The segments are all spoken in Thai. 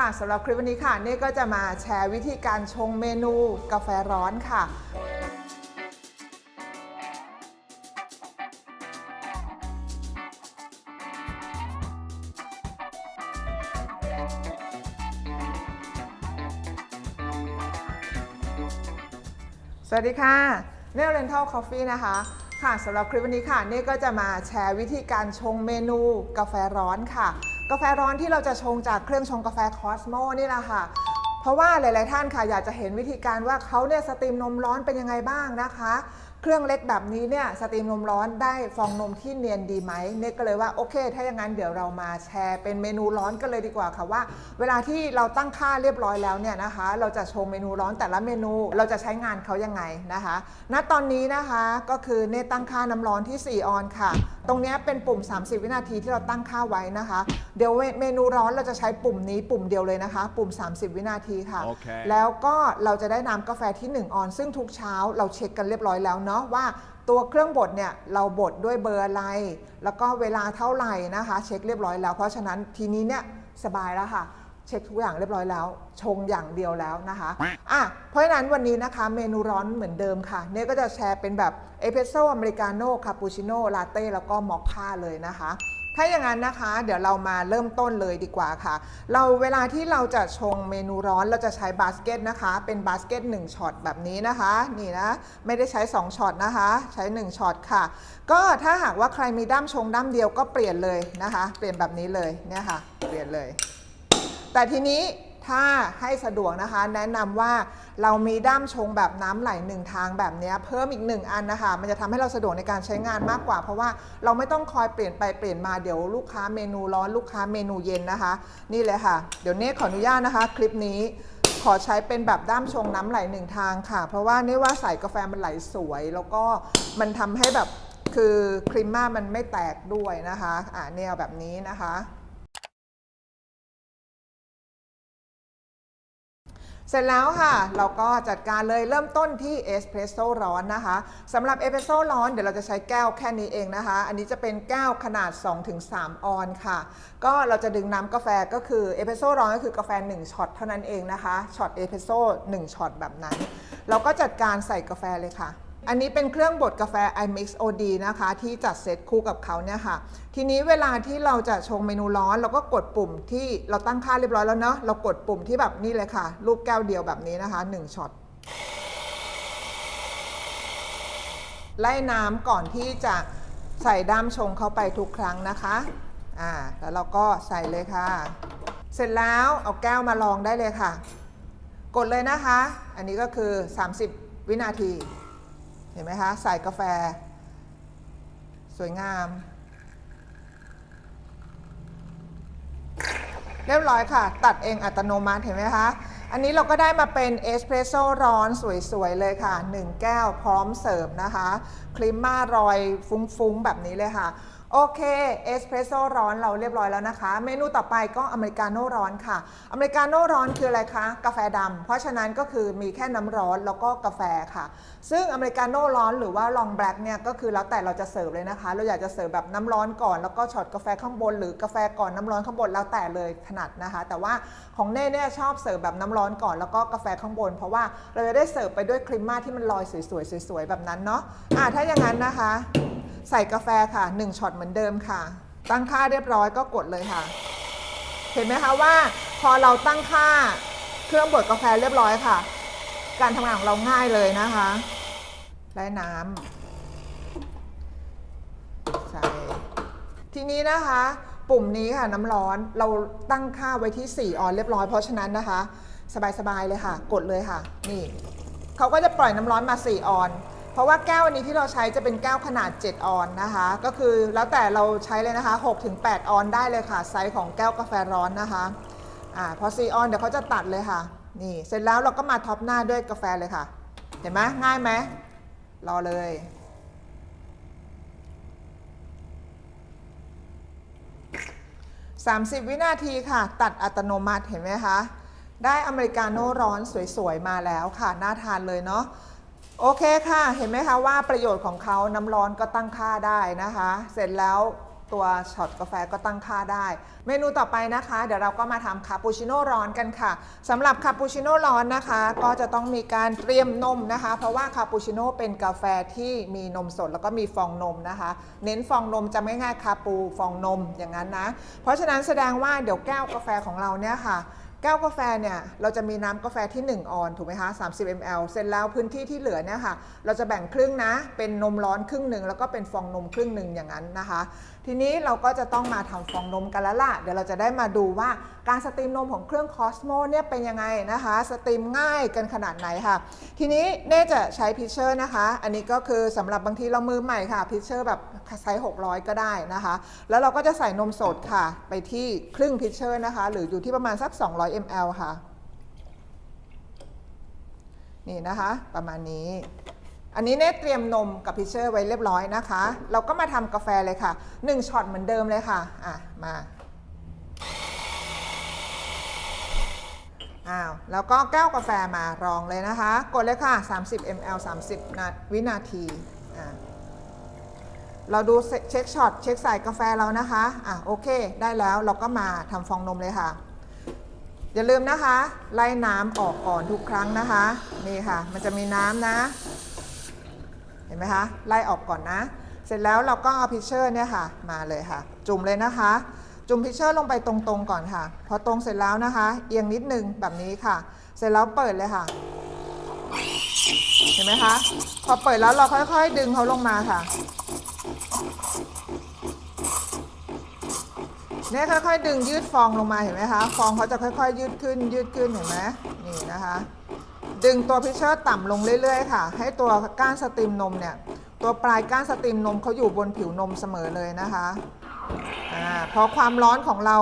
ค่ะสำหรับคลิปวันนี้ค่ะ นี่ก็จะมาแชร์วิธีการชงเมนูกาแฟร้อนค่ะ สวัสดีค่ะเนลเรนทัลคอฟฟี่นะคะ ค่ะสำหรับคลิปวันนี้ค่ะเน่ก็จะมาแชร์วิธีการชงเมนูกาแฟร้อนค่ะ กาแฟร้อนที่เราจะชงจากเครื่องชงกาแฟคอสโมนี่แหละค่ะ เพราะว่าหลาย ๆ ท่านค่ะอยากจะเห็นวิธีการว่าเขาเนี่ยสตรีมนมร้อนเป็นยังไงบ้างนะคะ เครื่องเล็กแบบนี้เนี่ยสตรีมนมร้อนได้ฟองนมที่เนียนดีไหมเนกก็เลยว่าโอเค ถ้าอย่างนั้นเดี๋ยวเรามาแชร์เป็นเมนูร้อนกันเลยดีกว่าค่ะว่า เวลาที่เราตั้งค่าเรียบร้อยแล้วเนี่ยนะคะ เราจะชงเมนูร้อนแต่ละเมนูเราจะใช้งานเขายังไงนะคะ ณตอนนี้นะคะก็คือเนตตั้งค่าน้ำร้อนที่ 4 ออนค่ะ ตรงเนี้ยเป็นปุ่ม 30 วินาทีที่เราตั้งค่าไว้นะคะ เดี๋ยวเมนูร้อนเราจะใช้ปุ่มนี้ปุ่มเดียวเลยนะคะ ปุ่ม 30 วินาทีค่ะโอเคแล้วก็เราจะได้น้ำกาแฟที่ 1 ออน ซึ่งทุกเช้าเราเช็คกันเรียบร้อยแล้วเนาะว่าตัวเครื่องบดเนี่ยเราบดด้วยเบอร์อะไร แล้วก็เวลาเท่าไหร่นะคะ เช็คเรียบร้อยแล้ว เพราะฉะนั้นทีนี้เนี่ยสบายแล้วค่ะ เช็คทุกอย่างเรียบร้อยแล้ว ชงอย่างเดียวแล้วนะคะอะเพราะฉะนั้นวันนี้นะคะเมนูร้อนเหมือนเดิมค่ะ เนี่ยก็จะแชร์เป็นแบบเอสเปรสโซ่อเมริกาโน่คาปูชิโน่ลาเต้แล้วก็มอคค่าเลยนะคะถ้าอย่างนั้นนะคะ เดี๋ยวเรามาเริ่มต้นเลยดีกว่าค่ะ เราเวลาที่เราจะชงเมนูร้อนเราจะใช้บาสเกตนะคะ เป็นบาสเกต1ช็อตแบบนี้นะคะ นี่นะ ไม่ได้ใช้ 2ช็อตนะคะ ใช้ 1ช็อตค่ะ ก็ถ้าหากว่าใครมีด้ามชงด้ามเดียวก็เปลี่ยนเลยนะคะ เปลี่ยนแบบนี้เลยเนี่ยค่ะ เปลี่ยนเลย แต่ทีนี้ถ้าให้สะดวกนะคะ แนะนำว่าเรามีด้ามชงแบบน้ำไหลหนึ่งทางแบบนี้เพิ่มอีกหนึ่งอันนะคะ มันจะทำให้เราสะดวกในการใช้งานมากกว่า เพราะว่าเราไม่ต้องคอยเปลี่ยนไปเปลี่ยนมาเดี๋ยวลูกค้าเมนูร้อนลูกค้าเมนูเย็นนะคะ นี่เลยค่ะ เดี๋ยวเน่ขออนุญาตนะคะ คลิปนี้ขอใช้เป็นแบบด้ามชงน้ำไหลหนึ่งทางค่ะ เพราะว่านี่ว่าใส่กาแฟมันไหลสวย แล้วก็มันทำให้แบบคือครีมม่ามันไม่แตกด้วยนะคะอ่าเนี่ยแบบนี้นะคะ เสร็จแล้วค่ะ เราก็จัดการเลยเริ่มต้นที่เอสเพรสโซ่ร้อนนะคะสำหรับเอสเพรสโซ่ร้อนเดี๋ยวเราจะใช้แก้วแค่นี้เองนะคะ อันนี้จะเป็นแก้วขนาด 2-3 ออนค่ะ ก็เราจะดึงน้ำกาแฟก็คือเอสเพรสโซ่ร้อนก็คือกาแฟ 1ช็อตเท่านั้นเองนะคะช็อตเอสเพรสโซ่1ช็อตแบบนั้น เราก็จัดการใส่กาแฟเลยค่ะ อันนี้เป็นเครื่องบดกาแฟ iMix OD นะคะ ที่จัดเซตคู่กับเขาเนี่ยค่ะ ทีนี้เวลาที่เราจะชงเมนูร้อน เราก็กดปุ่มที่เราตั้งค่าเรียบร้อยแล้วเนาะเรากดปุ่มที่แบบนี้เลยค่ะ รูปแก้วเดียวแบบนี้นะคะ1ช็อตไล่น้ำก่อนที่จะใส่ด้ามชงเข้าไปทุกครั้งนะคะอ่าแล้วเราก็ใส่เลยค่ะ เสร็จแล้วเอาแก้วมาลองได้เลยค่ะ กดเลยนะคะ อันนี้ก็คือ 30 วินาที ห็นไหมคะใส่กาแฟ สวยงาม เรียบร้อยค่ะ ตัดเองอัตโนมัติเห็นไหมคะอันนี้เราก็ได้มาเป็นเอสเพรสโซ่ร้อนสวย ๆ เลยค่ะ 1 แก้วพร้อมเสิร์ฟนะคะ ครีมม่ารอยฟุ้ง ๆ แบบนี้เลยค่ะ โอเคเอสเพรสโซ่ร้อนเราเรียบร้อยแล้วนะคะ เมนูต่อไปก็อเมริกาโน่ร้อนค่ะ อเมริกาโน่ร้อนคืออะไรคะ กาแฟดำเพราะฉะนั้นก็คือมีแค่น้ำร้อนแล้วก็กาแฟค่ะ ซึ่งอเมริกาโน่ร้อนหรือว่าลองแบล็กเนี่ยก็คือแล้วแต่เราจะเสิร์ฟเลยนะคะ เราอยากจะเสิร์ฟแบบน้ำร้อนก่อนแล้วก็ช็อตกาแฟข้างบน หรือกาแฟก่อนน้ำร้อนข้างบนแล้วแต่เลยถนัดนะคะ แต่ว่าของเน่เนี่ยชอบเสิร์ฟแบบน้ำร้อนก่อนแล้วก็กาแฟข้างบน เพราะว่าเราจะได้เสิร์ฟไปด้วยครีมมาที่มันลอยสวยๆสวยๆแบบนั้นเนาะอะถ้าอย่างนั้นนะคะ ใส่กาแฟค่ะ 1ช็อตเหมือนเดิมค่ะ ตั้งค่าเรียบร้อยก็กดเลยค่ะ เห็นไหมคะว่า พอเราตั้งค่าเครื่องบดกาแฟเรียบร้อยค่ะ การทำงานของเราง่ายเลยนะคะได้น้ำใส่ทีนี้นะคะปุ่มนี้ค่ะน้ำร้อนเราตั้งค่าไว้ที่ 4 ออนเรียบร้อยเพราะฉะนั้นนะคะ สบายๆเลยค่ะ กดเลยค่ะ นี่เขาก็จะปล่อยน้ำร้อนมา 4 ออน เพราะว่าแก้วอันนี้ที่เราใช้จะเป็นแก้วขนาด 7 ออนนะคะ ก็คือแล้วแต่เราใช้เลยนะคะ6-8 ออนได้เลยค่ะ ไซส์ของแก้วกาแฟร้อนนะคะอ่าพอ4ออนเดี๋ยวเขาจะตัดเลยค่ะนี่เสร็จแล้วเราก็มาท็อปหน้าด้วยกาแฟเลยค่ะ เห็นไหมง่ายไหมรอเลย 30 วินาทีค่ะ ตัดอัตโนมัติเห็นไหมคะ ได้อเมริกาโน่ร้อนสวยๆ มาแล้วค่ะ น่าทานเลยเนาะ โอเคค่ะ เห็นไหมคะว่าประโยชน์ของเขาน้ำร้อนก็ตั้งค่าได้นะคะ เสร็จแล้วตัวช็อตกาแฟก็ตั้งค่าได้ เมนูต่อไปนะคะ เดี๋ยวเราก็มาทำคาปูชิโน่ร้อนกันค่ะสำหรับคาปูชิโน่ร้อนนะคะ ก็จะต้องมีการเตรียมนมนะคะ เพราะว่าคาปูชิโน่เป็นกาแฟที่มีนมสดแล้วก็มีฟองนมนะคะ เน้นฟองนมจะไม่ง่ายคาปูฟองนมอย่างนั้นนะ เพราะฉะนั้นแสดงว่าเดี๋ยวแก้วกาแฟของเราเนี่ยค่ะ แก้วกาแฟเนี่ยเราจะมีน้ำกาแฟที่ 1 ออนถูกไหมคะ 30 ml เสร็จแล้วพื้นที่ที่เหลือเนี่ยค่ะ เราจะแบ่งครึ่งนะ เป็นนมร้อนครึ่งหนึ่งแล้วก็เป็นฟองนมครึ่งหนึ่งอย่างนั้นนะคะทีนี้เราก็จะต้องมาทำฟองนมกันแล้วล่ะ เดี๋ยวเราจะได้มาดูว่าการสตรีมนมของเครื่องคอสโมเนี่ยเป็นยังไงนะคะ สตรีมง่ายกันขนาดไหนค่ะ ทีนี้เน่จะใช้พิชเชอร์นะคะ อันนี้ก็คือสำหรับบางทีเรามือใหม่ค่ะพิชเชอร์แบบไซส์600 ก็ได้นะคะ แล้วเราก็จะใส่นมสดค่ะ ไปที่ครึ่งพิชเชอร์นะคะ หรืออยู่ที่ประมาณสัก 200 ml ค่ะ นี่นะคะ ประมาณนี้ อันนี้เน่เตรียมนมกับพิเชอร์ไว้เรียบร้อยนะคะ เราก็มาทำกาแฟเลยค่ะ1ช็อตเหมือนเดิมเลยค่ะอะมาอ้าวแล้วก็แก้วกาแฟมารองเลยนะคะ กดเลยค่ะ 30 ml 30นาวินาทีอะเราดูเช็คช็อตเช็คใส่กาแฟเรานะคะอะโอเค ได้แล้วเราก็มาทำฟองนมเลยค่ะ อย่าลืมนะคะ ไล่น้ำออกก่อนทุกครั้งนะคะ นี่ค่ะ มันจะมีน้ำนะ ห็นไหมคะไล่ออกก่อนนะ เสร็จแล้วเราก็เอาพิเชอร์เนี่ยค่ะมาเลยค่ะ จุ่มเลยนะคะ จุ่มพิเชอร์ลงไปตรงๆก่อนค่ะ พอตรงเสร็จแล้วนะคะ เอียงนิดนึงแบบนี้ค่ะ เสร็จแล้วเปิดเลยค่ะ เห็นไหมคะพอเปิดแล้วเราค่อยๆ ดึงเขาลงมาค่ะเนี่ยค่อยๆ ดึงยืดฟองลงมาเห็นไหมคะ ฟองเขาจะค่อยๆ ยืดขึ้นยืดขึ้นเห็นไหมนี่นะคะ ดึงตัวพิเชอร์ต่ำลงเรื่อยๆค่ะ ให้ตัวก้านสตรีมนมเนี่ย ตัวปลายก้านสตรีมนมเขาอยู่บนผิวนมเสมอเลยนะคะอ่าพอความร้อนของเรา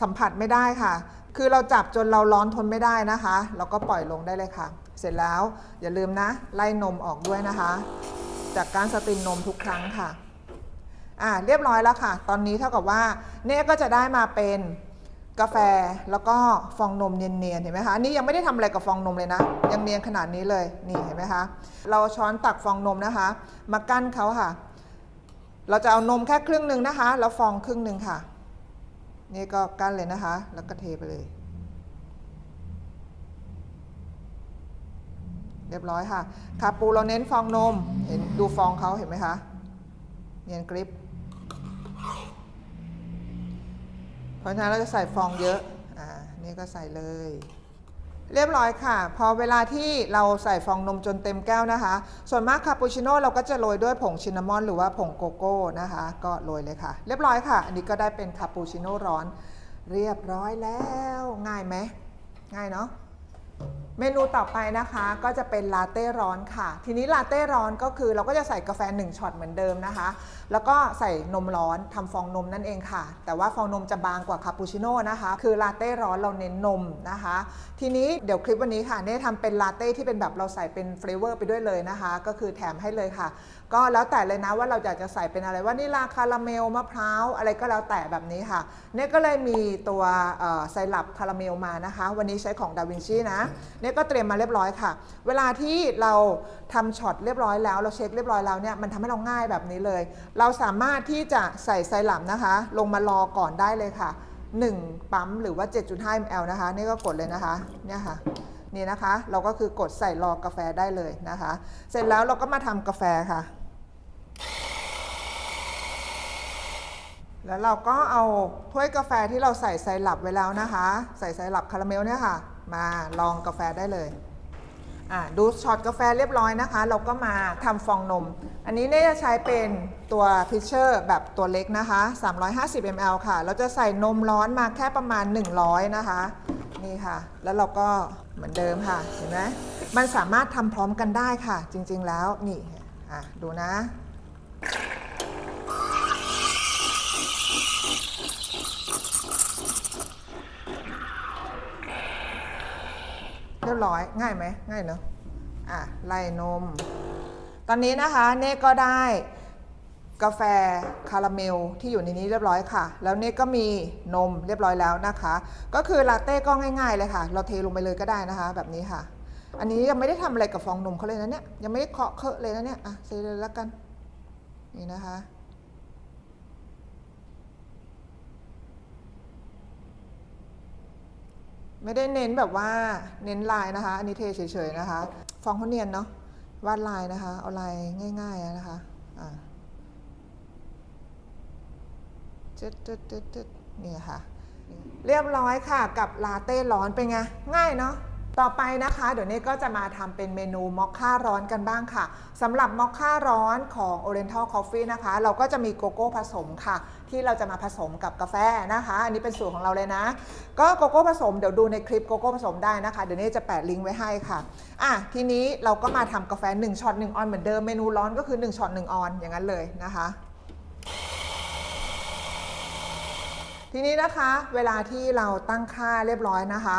สัมผัสไม่ได้ค่ะ คือเราจับจนเราร้อนทนไม่ได้นะคะ เราก็ปล่อยลงได้เลยค่ะ เสร็จแล้วอย่าลืมนะ ไล่นมออกด้วยนะคะ จากการสตรีมนมทุกครั้งค่ะอ่าเรียบร้อยแล้วค่ะ ตอนนี้เท่ากับว่าเน่ก็จะได้มาเป็น กาแฟแล้วก็ฟองนมเนียนๆเห็นไหมคะอันนี่ยังไม่ได้ทำอะไรกับฟองนมเลยนะ ยังเนียนขนาดนี้เลยนี่เห็นไหมคะเราช้อนตักฟองนมนะคะ มากั้นเขาค่ะ เราจะเอานมแค่ครึ่งหนึ่งนะคะ แล้วฟองครึ่งหนึ่งค่ะ นี่ก็กั้นเลยนะคะ แล้วก็เทไปเลย เรียบร้อยค่ะคาปูเราเน้นฟองนมเห็นดูฟองเขาเห็นไหมคะเนียนกริป เพราะฉะนั้นเราจะใส่ฟองเยอะ อ่า นี่ก็ใส่เลย เรียบร้อยค่ะ พอเวลาที่เราใส่ฟองนมจนเต็มแก้วนะคะ ส่วนมากคาปูชิโน่เราก็จะโรยด้วยผงชินนามอน หรือว่าผงโกโก้นะคะ ก็โรยเลยค่ะ เรียบร้อยค่ะ อันนี้ก็ได้เป็นคาปูชิโน่ร้อน เรียบร้อยแล้ว ง่ายไหม ง่ายเนาะ เมนูต่อไปนะคะก็จะเป็นลาเต้ร้อนค่ะ ทีนี้ลาเต้ร้อนก็คือเราก็จะใส่กาแฟ1ช็อตเหมือนเดิมนะคะ แล้วก็ใส่นมร้อนทำฟองนมนั่นเองค่ะ แต่ว่าฟองนมจะบางกว่าคาปูชิโน่นะคะ คือลาเต้ร้อนเราเน้นนมนะคะ ทีนี้เดี๋ยวคลิปวันนี้ค่ะเน่ทำเป็นลาเต้ที่เป็นแบบเราใส่เป็นเฟลเวอร์ไปด้วยเลยนะคะ ก็คือแถมให้เลยค่ะ ก็แล้วแต่เลยนะว่าเราอยากจะใส่เป็นอะไรว่านี่ลาคาราเมลมะพร้าวอะไรก็แล้วแต่แบบนี้ค่ะเนี่ยก็เลยมีตัวไซรัปคาราเมลมานะคะ วันนี้ใช้ของดาวินชีนะเนี่ยก็เตรียมมาเรียบร้อยค่ะ เวลาที่เราทำช็อตเรียบร้อยแล้ว เราเช็คเรียบร้อยแล้วเนี่ยมันทำให้เราง่ายแบบนี้เลย เราสามารถที่จะใส่ไซรัปนะคะ ลงมารอก่อนได้เลยค่ะ 1 ปั๊มหรือว่า 7.5 ml นะคะ นี่ก็กดเลยนะคะเนี่ยค่ะนี่นะคะ เราก็คือกดใส่รอกาแฟได้เลยนะคะ เสร็จแล้วเราก็มาทำกาแฟค่ะ แล้วเราก็เอาถ้วยกาแฟที่เราใส่ไซรัปไว้แล้วนะคะ ใส่ไซรัปคาราเมลเนี่ยค่ะ มาลองกาแฟได้เลยอะดูช็อตกาแฟเรียบร้อยนะคะ เราก็มาทำฟองนม อันนี้เนี่ยจะใช้เป็นตัวพิชเชอร์แบบตัวเล็กนะคะ 350 ml ค่ะ เราจะใส่นมร้อนมาแค่ประมาณ 100 นะคะ นี่ค่ะ แล้วเราก็เหมือนเดิมค่ะ เห็นไหมมันสามารถทำพร้อมกันได้ค่ะ จริง ๆ แล้วนี่อะดูนะ เรียบร้อยง่ายไหมง่ายเนอะอะไล่นม ตอนนี้นะคะเน่ก็ได้กาแฟคาราเมลที่อยู่ในนี้เรียบร้อยค่ะ แล้วเน่ก็มีนมเรียบร้อยแล้วนะคะ ก็คือลาเต้ก็ง่ายๆเลยค่ะ เราเทลงไปเลยก็ได้นะคะ แบบนี้ค่ะ อันนี้ยังไม่ได้ทำอะไรกับฟองนมเขาเลยนะเนี่ยยังไม่ได้เคาะเคอะเลยนะเนี่ยอะเทเลยแล้วกัน นี่นะคะ ไม่ได้เน้นแบบว่าเน้นลายนะคะ อันนี้เทเฉยๆนะคะ ฟองเขาเนียนเนาะวาดลายนะคะ เอาลายง่ายๆนะคะอ่าจึ๊ดจึ๊ดจึ๊ดนี่ค่ะ เรียบร้อยค่ะกับลาเต้ร้อนเป็นไง ง่ายเนาะ ต่อไปนะคะเดี๋ยวนี้ก็จะมาทำเป็นเมนูมอคค่าร้อนกันบ้างค่ะสำหรับมอคค่าร้อนของ Oriental Coffee นะคะ เราก็จะมีโกโก้ผสมค่ะ ที่เราจะมาผสมกับกาแฟนะคะ อันนี้เป็นสูตรของเราเลยนะ ก็โกโก้ผสมเดี๋ยวดูในคลิปโกโก้ผสมได้นะคะ เดี๋ยวนี้จะแปะลิงก์ไว้ให้ค่ะอะทีนี้เราก็มาทำกาแฟ1ช็อต1ออนเหมือนเดิมเมนูร้อนก็คือ1ช็อต1ออนอย่างนั้นเลยนะคะทีนี้นะคะเวลาที่เราตั้งค่าเรียบร้อยนะคะ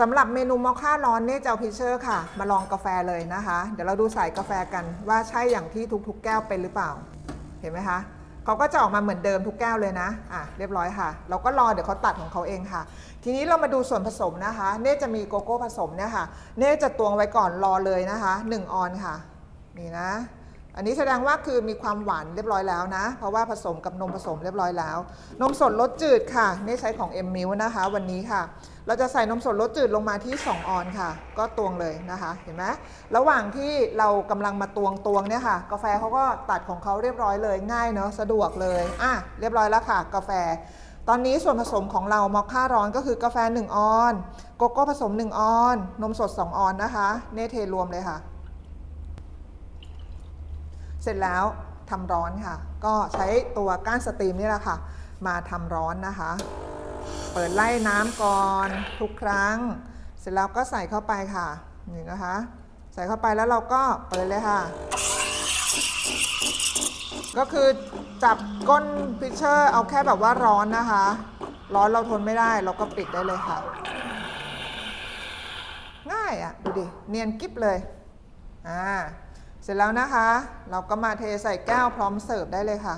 สำหรับเมนูมอคค่าร้อนเนี่ยจะเอาพิเชอร์ค่ะ มาลองกาแฟเลยนะคะ เดี๋ยวเราดูสายกาแฟกันว่าใช่อย่างที่ทุกๆ แก้วเป็นหรือเปล่า เห็นไหมคะเขาก็จะออกมาเหมือนเดิมทุกแก้วเลยนะอะเรียบร้อยค่ะ เราก็รอเดี๋ยวเขาตัดของเขาเองค่ะ ทีนี้เรามาดูส่วนผสมนะคะ เน่จะมีโกโก้ผสมเนี่ยค่ะ เน่จะตวงไว้ก่อนรอเลยนะคะ 1 ออนค่ะ นี่นะ อันนี้แสดงว่าคือมีความหวานเรียบร้อยแล้วนะ เพราะว่าผสมกับนมผสมเรียบร้อยแล้ว นมสดรสจืดค่ะ เน่ใช้ของ M m i l นะคะ วันนี้ค่ะ เราจะใส่นมสดรสจืดลงมาที่ 2 ออนค่ะ ก็ตวงเลยนะคะ เห็นไหมระหว่างที่เรากำลังมาตวงตวงเนี่ยค่ะ กาแฟเขาก็ตัดของเขาเรียบร้อยเลยง่ายเนาะสะดวกเลยอะเรียบร้อยแล้วค่ะ กาแฟ ตอนนี้ส่วนผสมของเรามอคค่าร้อนก็คือกาแฟ 1 ออน โกโก้ผสม 1 ออน นมสด 2 ออนนะคะเนเทรวมเลยค่ะ เสร็จแล้วทำร้อนค่ะ ก็ใช้ตัวก้านสตรีมนี่แหละค่ะ มาทำร้อนนะคะ เปิดไล่น้ำก่อนทุกครั้ง เสร็จแล้วก็ใส่เข้าไปค่ะนี่นะคะ ใส่เข้าไปแล้วเราก็เปิดเลยค่ะ ก็คือจับก้นพิชเชอร์เอาแค่แบบว่าร้อนนะคะ ร้อนเราทนไม่ได้เราก็ปิดได้เลยค่ะ ง่ายอะ่ะดูดิเนียนกิ๊บเลยอ่าเสร็จแล้วนะคะ เราก็มาเทใส่แก้วพร้อมเสิร์ฟได้เลยค่ะ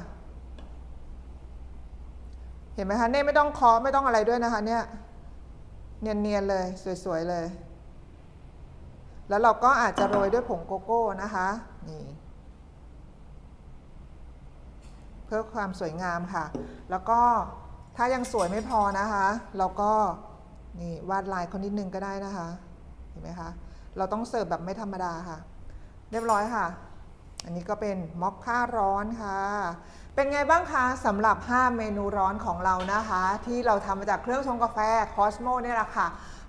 เห็นไหมคะเนี่ยไม่ต้องเคาะไม่ต้องอะไรด้วยนะคะเนี่ยเนียนๆเลยสวยๆเลย แล้วเราก็อาจจะโรยด้วยผงโกโก้นะคะนี่เพื่อความสวยงามค่ะ แล้วก็ถ้ายังสวยไม่พอนะคะ เราก็นี่วาดลายเขานิดนึงก็ได้นะคะ เห็นไหมคะ เราต้องเสิร์ฟแบบไม่ธรรมดาค่ะ เรียบร้อยค่ะ อันนี้ก็เป็นม็อกค่าร้อนค่ะ เป็นไงบ้างคะสำหรับ 5 เมนูร้อนของเรานะคะ ที่เราทำมาจากเครื่องชงกาแฟคอสโมเนี่ยแหละค่ะ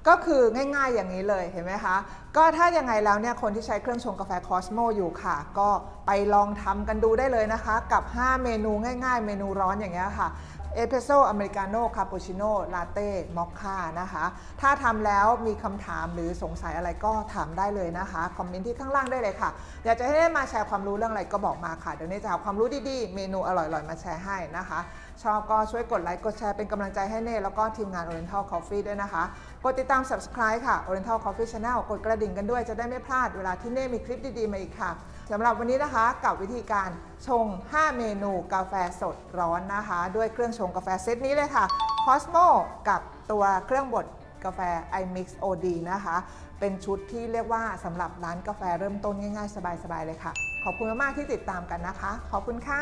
ก็คือง่ายๆอย่างนี้เลยเห็นไหมคะ ก็ถ้ายังไงแล้วเนี่ยคนที่ใช้เครื่องชงกาแฟคอสโมอยู่ค่ะ ก็ไปลองทำกันดูได้เลยนะคะ กับ 5 เมนูง่าย ๆ เมนูร้อนอย่างเงี้ยค่ะ เอสเพรสโซ่อเมริกาโน่คาปูชิโน่ลาเต้มอคค่านะคะ ถ้าทำแล้วมีคำถามหรือสงสัยอะไรก็ถามได้เลยนะคะ คอมเมนต์ที่ข้างล่างได้เลยค่ะ อยากจะให้ได้มาแชร์ความรู้เรื่องอะไรก็บอกมาค่ะ เดี๋ยวนี้จะเอาความรู้ดีๆ เมนูอร่อยๆ มาแชร์ให้นะคะชอบก็ช่วยกดไลค์กดแชร์เป็นกำลังใจให้เน่แล้วก็ทีมงาน Oriental Coffee ด้วยนะคะ กดติดตาม subscribe ค่ะ Oriental Coffee Channel กดกระดิ่งกันด้วยจะได้ไม่พลาดเวลาที่เน่มีคลิปดีๆมาอีกค่ะสำหรับวันนี้นะคะกับวิธีการชง 5 เมนูกาแฟสดร้อนนะคะ ด้วยเครื่องชงกาแฟเซตนี้เลยค่ะ Cosmo กับตัวเครื่องบดกาแฟ iMix OD นะคะ เป็นชุดที่เรียกว่าสำหรับร้านกาแฟเริ่มต้นง่ายๆ สบายๆ เลยค่ะ ขอบคุณมากๆที่ติดตามกันนะคะ ขอบคุณค่ะ